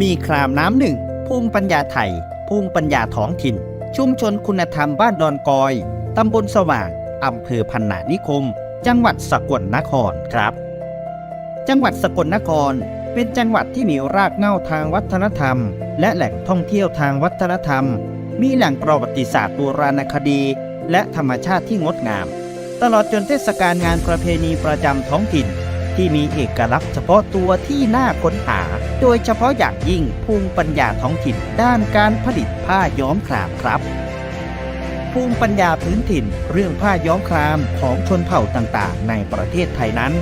มีครามน้ำหนึ่งภูมิปัญญาไทยภูมิปัญญาท้องถิ่น ชุมชนคุณธรรมบ้านดอนกอย ตำบลสว่าง อำเภอพันนานิคม จังหวัดสกลนครครับ จังหวัดสกลนครเป็นจังหวัดที่มีรากเหง้าทางวัฒนธรรม และแหล่งท่องเที่ยวทางวัฒนธรรม มีแหล่งประวัติศาสตร์โบราณคดี และธรรมชาติที่งดงาม ตลอดจนเทศกาลงานประเพณีประจำท้องถิ่น ที่มีเอกลักษณ์เฉพาะตัวที่น่าค้นหา โดยเฉพาะอย่างยิ่งภูมิปัญญาท้องถิ่นด้านการผลิตผ้าย้อมครามครับ ภูมิปัญญาพื้นถิ่นเรื่องผ้าย้อมครามของชนเผ่าต่างๆ ในประเทศไทยนั้น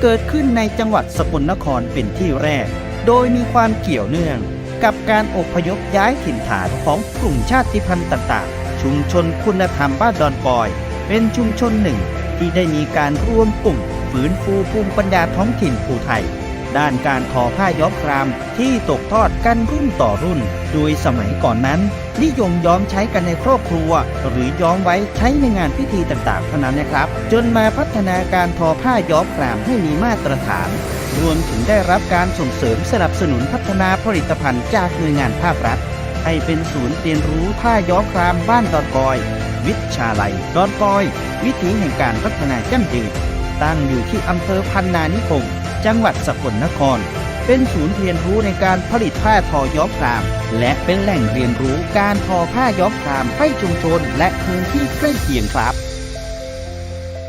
เกิดขึ้นในจังหวัดสกลนครเป็นที่แรก โดยมีความเกี่ยวเนื่องกับการอพยพย้ายถิ่นฐานของกลุ่มชาติพันธุ์ต่างๆ ชุมชนคุณธรรมบ้านดอนปอย เป็นชุมชนหนึ่งที่ได้มีการร่วมกลุ่มฝืนฟูภูมิปัญญาท้องถิ่นภูไทย ด้านการทอผ้าย้อมครามที่ตกทอดกันรุ่นต่อรุ่น โดยสมัยก่อนนั้น นิยมย้อมใช้กันในครอบครัว หรือย้อมไว้ใช้ในงานพิธีต่างๆ เท่านั้นนะครับ จนมาพัฒนาการทอผ้าย้อมครามให้มีมาตรฐานรวมถึงได้รับการส่งเสริมสนับสนุนพัฒนาผลิตภัณฑ์จากหน่วยงานภาครัฐ ให้เป็นศูนย์เรียนรู้ผ้าย้อมครามบ้านดอนกอย วิชาลัยดอนกอย วิถีแห่งการพัฒนายั่งยืนตั้งอยู่ที่อำเภอพันนานิคม จังหวัดสกลนคร เป็นศูนย์เรียนรู้ในการผลิตผ้าทอย้อมคราม และเป็นแหล่งเรียนรู้การทอผ้าย้อมครามให้ชุมชนและพื้นที่ใกล้เคียงครับ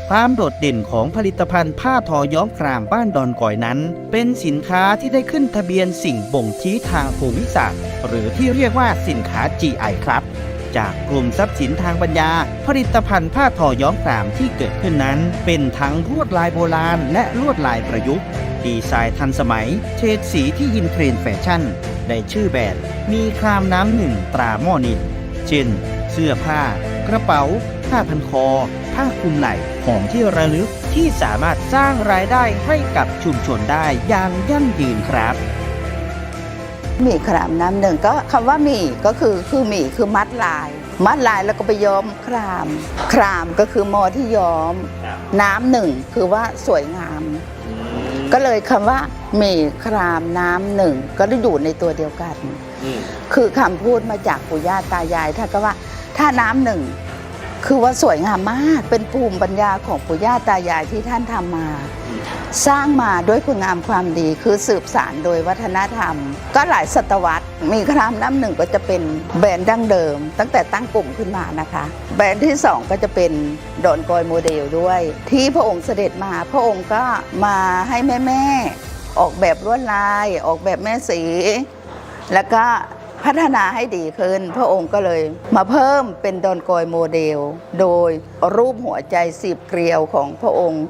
ความโดดเด่นของผลิตภัณฑ์ผ้าทอย้อมครามบ้านดอนก่อยนั้น เป็นสินค้าที่ได้ขึ้นทะเบียนสิ่งบ่งชี้ทางภูมิศาสตร์หรือที่เรียกว่าสินค้า GI ครับจากกลุ่มทรัพย์สินทางปัญญา ผลิตภัณฑ์ผ้าทอย้อมครามที่เกิดขึ้นนั้น เป็นทั้งลวดลายโบราณและลวดลายประยุกต์ ดีไซน์ทันสมัย เฉดสีที่อินเทรนด์แฟชั่น ได้ชื่อแบรนด์มีครามน้ำหนึ่งตราหม้อนินเช่น เสื้อผ้า กระเป๋า ผ้าพันคอ ผ้าคลุมไหล่ของที่ระลึกที่สามารถสร้างรายได้ให้กับชุมชนได้อย่างยั่งยืนครับหมี่ครามน้ำหนึ่งก็คำว่าหมี่ก็คือคือหมี่คือมัดลาย มัดลายแล้วก็ไปย้อมคราม ครามก็คือหมอที่ย้อม น้ำหนึ่งคือว่าสวยงาม ก็เลยคำว่าหมี่ครามน้ำหนึ่ง ก็ได้อยู่ในตัวเดียวกันคือคำพูดมาจากปู่ย่าตายายท่านก็ว่าถ้าน้ำหนึ่ง คือว่าสวยงามมากเป็นภูมิปัญญาของปู่ย่าตายายที่ท่านทำมา สร้างมาด้วยคุณงามความดีคือสืบสานโดยวัฒนธรรม ก็หลายศตวรรษ มีครามน้ำหนึ่งก็จะเป็นแบรนด์ดั้งเดิม ตั้งแต่ตั้งกลุ่มขึ้นมานะคะ แบรนด์ที่สองก็จะเป็นดอนกอยโมเดลด้วย ที่พระองค์เสด็จมาพระองค์ก็มาให้แม่แม่ๆออกแบบลวดลาย ออกแบบแม่สี แล้วก็พัฒนาให้ดีขึ้น พระองค์ก็เลยมาเพิ่มเป็นดอนกอยโมเดล โดยรูปหัวใจสิบเกลียวของพระองค์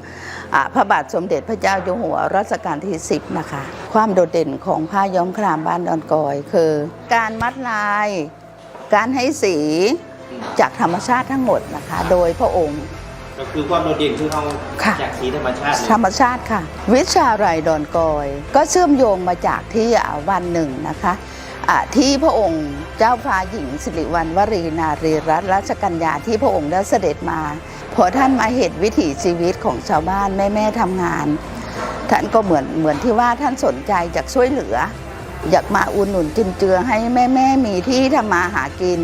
พระบาทสมเด็จพระเจ้าอยู่หัวรัชกาลที่ 10 นะคะ ความโดดเด่นของผ้าย้อมครามบ้านดอนกอยคือ การมัดลาย การให้สีจากธรรมชาติทั้งหมดนะคะ โดยพระองค์ก็คือความโดดเด่นคือเขาค่ะจากสีธรรมชาติ ธรรมชาติค่ะ วิชาไรดอนกอย ก็เชื่อมโยงมาจากที่อ่าวันหนึ่งนะคะอ่าที่พระองค์เจ้าฟ้าหญิงสิริวัณวรีนารีรัตนราชกัญญาที่พระองค์ได้เสด็จมา พอท่านมาเห็นวิถีชีวิตของชาวบ้านแม่แม่ทำงาน ท่านก็เหมือนเหมือนที่ว่าท่านสนใจอยากช่วยเหลือ อยากมาอุดหนุนจุนเจือให้แม่แม่มีที่ทำมาหากิน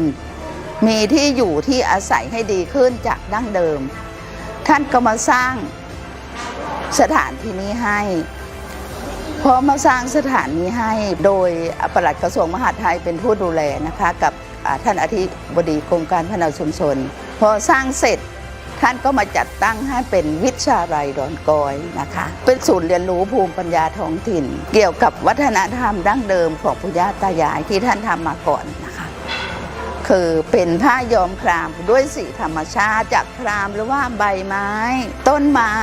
มีที่อยู่ที่อาศัยให้ดีขึ้นจากดั้งเดิม ท่านก็มาสร้างสถานที่นี้ให้พอมาสร้างสถานนี้ให้โดยปลัดกระทรวงมหาดไทยเป็นผู้ดูแลนะคะ กับท่านอธิบดีกรมการพัฒนาชุมชน พอสร้างเสร็จ ท่านก็มาจัดตั้งให้เป็นวิชาลัยดอนกอยนะคะ เป็นศูนย์เรียนรู้ภูมิปัญญาท้องถิ่น เกี่ยวกับวัฒนธรรมดั้งเดิมของปู่ย่าตายายที่ท่านทำมาก่อนนะคะ คือเป็นผ้าย้อมครามด้วยสีธรรมชาติจากครามหรือว่าใบไม้ ต้นไม้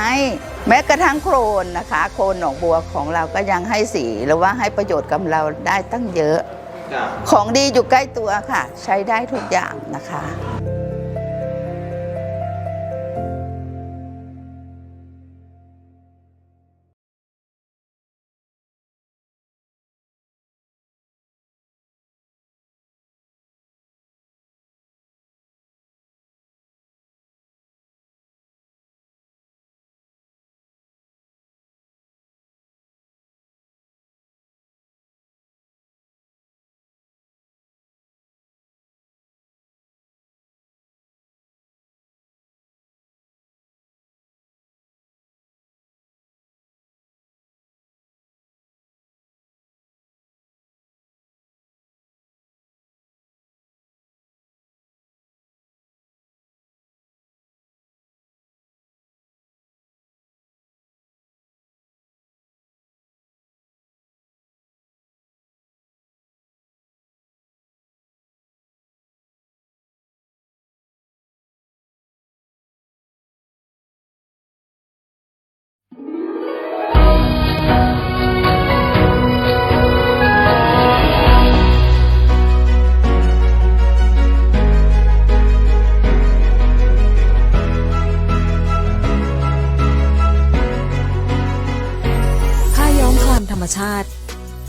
แม้กระทั่งโครนนะคะ โครนหนองบัวของเราก็ยังให้สีหรือว่าให้ประโยชน์กับเราได้ตั้งเยอะครับของดีอยู่ใกล้ตัวค่ะ ใช้ได้ทุกอย่างนะคะ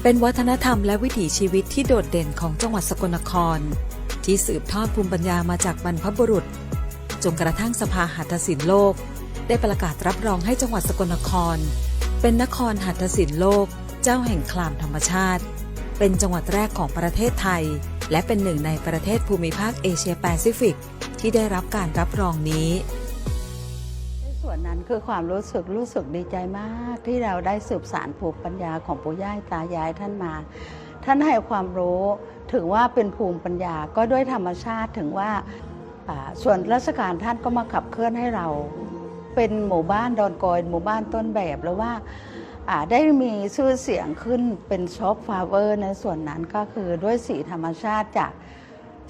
เป็นวัฒนธรรมและวิถีชีวิตที่โดดเด่นของจังหวัดสกลนคร ที่สืบทอดภูมิปัญญามาจากบรรพบุรุษ จนกระทั่งสภาหัตถศิลป์โลก ได้ประกาศรับรองให้จังหวัดสกลนคร เป็นนครหัตถศิลป์โลก เจ้าแห่งคลามธรรมชาติ เป็นจังหวัดแรกของประเทศไทย และเป็นหนึ่งในประเทศภูมิภาคเอเชียแปซิฟิก ที่ได้รับการรับรองนี้ นั้นคือความรู้สึกรู้สึกดีใจมากที่เราได้สืบสารภูมิปัญญาของปู่ย่าตายายท่านมา ท่านให้ความรู้ถึงว่าเป็นภูมิปัญญาก็ด้วยธรรมชาติถึงว่าส่วนราชการท่านก็มาขับเคลื่อนให้เราเป็นหมู่บ้านดอนกอยหมู่บ้านต้นแบบแล้วว่าได้มีชื่อเสียงขึ้นเป็นซอปฟาเวอร์ในส่วนนั้นก็คือด้วยสีธรรมชาติจาก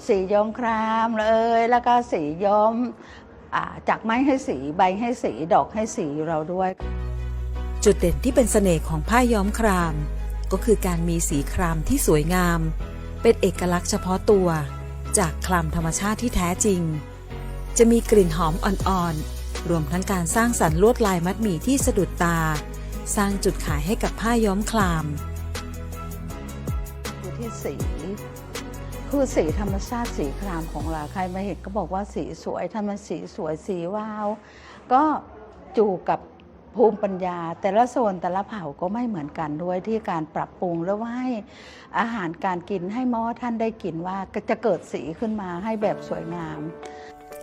สีย้อมครามเลยแล้วก็สีย้อม จากไม้ให้สีใบให้สีดอกให้สีเราด้วย จุดเด่นที่เป็นเสน่ห์ของผ้าย้อมคราม ก็คือการมีสีครามที่สวยงาม เป็นเอกลักษณ์เฉพาะตัว จากครามธรรมชาติที่แท้จริง จะมีกลิ่นหอมอ่อนๆ รวมทั้งการสร้างสรรค์ลวดลายมัดหมี่ที่สะดุดตา สร้างจุดขายให้กับผ้าย้อมครามอยู่ที่สี คือสีธรรมชาติสีครามของเราใครมาเห็นก็บอกว่าสีสวยทำมันสีสวยสีว้าว ก็จูกับภูมิปัญญา แต่ละโซนแต่ละเผ่าก็ไม่เหมือนกันด้วยที่การปรับปรุงแล้วว่าให้อาหารการกินให้มอท่านได้กินว่าจะเกิดสีขึ้นมาให้แบบสวยงาม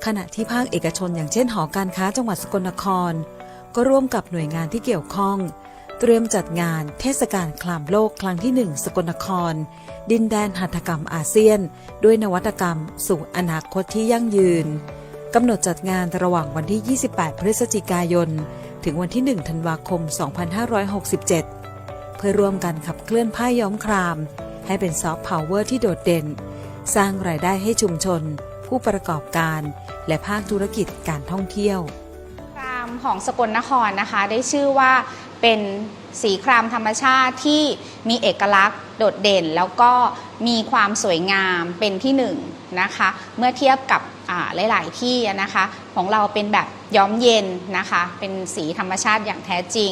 ขณะที่ภาคเอกชนอย่างเช่นหอการค้าจังหวัดสกลนคร ก็ร่วมกับหน่วยงานที่เกี่ยวข้อง เตรียมจัดงานเทศกาลคลามโลกครั้งที่ 1 สกลนคร ดินแดนหัตถกรรมอาเซียน ด้วยนวัตกรรมสู่อนาคตที่ยั่งยืน กำหนดจัดงานระหว่างวันที่ 28 พฤศจิกายน ถึงวันที่ 1 ธันวาคม 2567 เพื่อร่วมกันขับเคลื่อนผ้าย้อมคราม ให้เป็นซอฟต์พาวเวอร์ที่โดดเด่น สร้างรายได้ให้ชุมชน ผู้ประกอบการ และภาคธุรกิจการท่องเที่ยวครามของสกลนครนะคะ ได้ชื่อว่า เป็นสีครามธรรมชาติที่มีเอกลักษณ์โดดเด่น แล้วก็มีความสวยงามเป็นที่หนึ่งนะคะ เมื่อเทียบกับอ่าหลาย ๆ ที่นะคะ ของเราเป็นแบบย้อมเย็นนะคะ เป็นสีธรรมชาติอย่างแท้จริง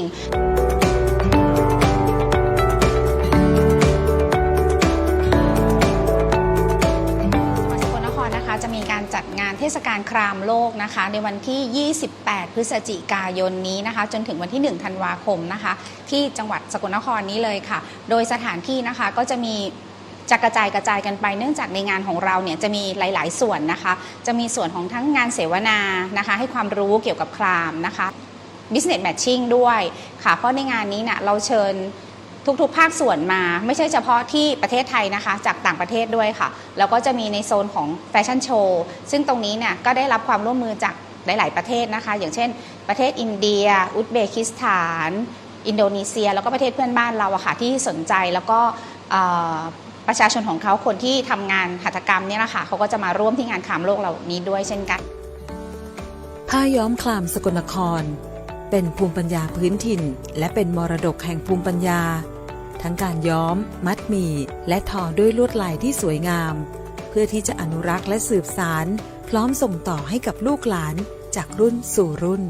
เทศกาลครามโลกนะคะ ในวันที่ 28 พฤศจิกายนนี้นะคะ จนถึงวันที่ 1 ธันวาคมนะคะ ที่จังหวัดสกลนครนี้เลยค่ะ โดยสถานที่นะคะก็จะมีจะกระจายกระจายกันไปเนื่องจากในงานของเราเนี่ยจะมีหลาย ๆ ส่วนนะคะ จะมีส่วนของทั้งงานเสวนานะคะ ให้ความรู้เกี่ยวกับครามนะคะ business matching ด้วยค่ะ เพราะในงานนี้เนี่ยเราเชิญ ทุกๆ ภาคส่วนมา ไม่ใช่เฉพาะที่ประเทศไทยนะคะ จากต่างประเทศด้วยค่ะ แล้วก็จะมีในโซนของแฟชั่นโชว์ซึ่งตรงนี้เนี่ยก็ได้รับความร่วมมือจากหลาย ๆ ประเทศนะคะ อย่างเช่น ประเทศอินเดีย อุซเบกิสถาน อินโดนีเซีย แล้วก็ประเทศเพื่อนบ้านเราอะค่ะที่สนใจแล้วก็ประชาชนของเขาคนที่ทำงานหัตถกรรมเนี่ยนะคะเขาก็จะมาร่วมที่งานขามโลกเหล่านี้ด้วยเช่นกัน ผ้าย้อมคลามสกลนคร เป็นภูมิปัญญาพื้นถิ่น และเป็นมรดกแห่งภูมิปัญญา ทั้งการย้อม มัดหมี่ และทอด้วยลวดลายที่สวยงาม เพื่อที่จะอนุรักษ์และสืบสารพร้อมส่งต่อให้กับลูกหลานจากรุ่นสู่รุ่น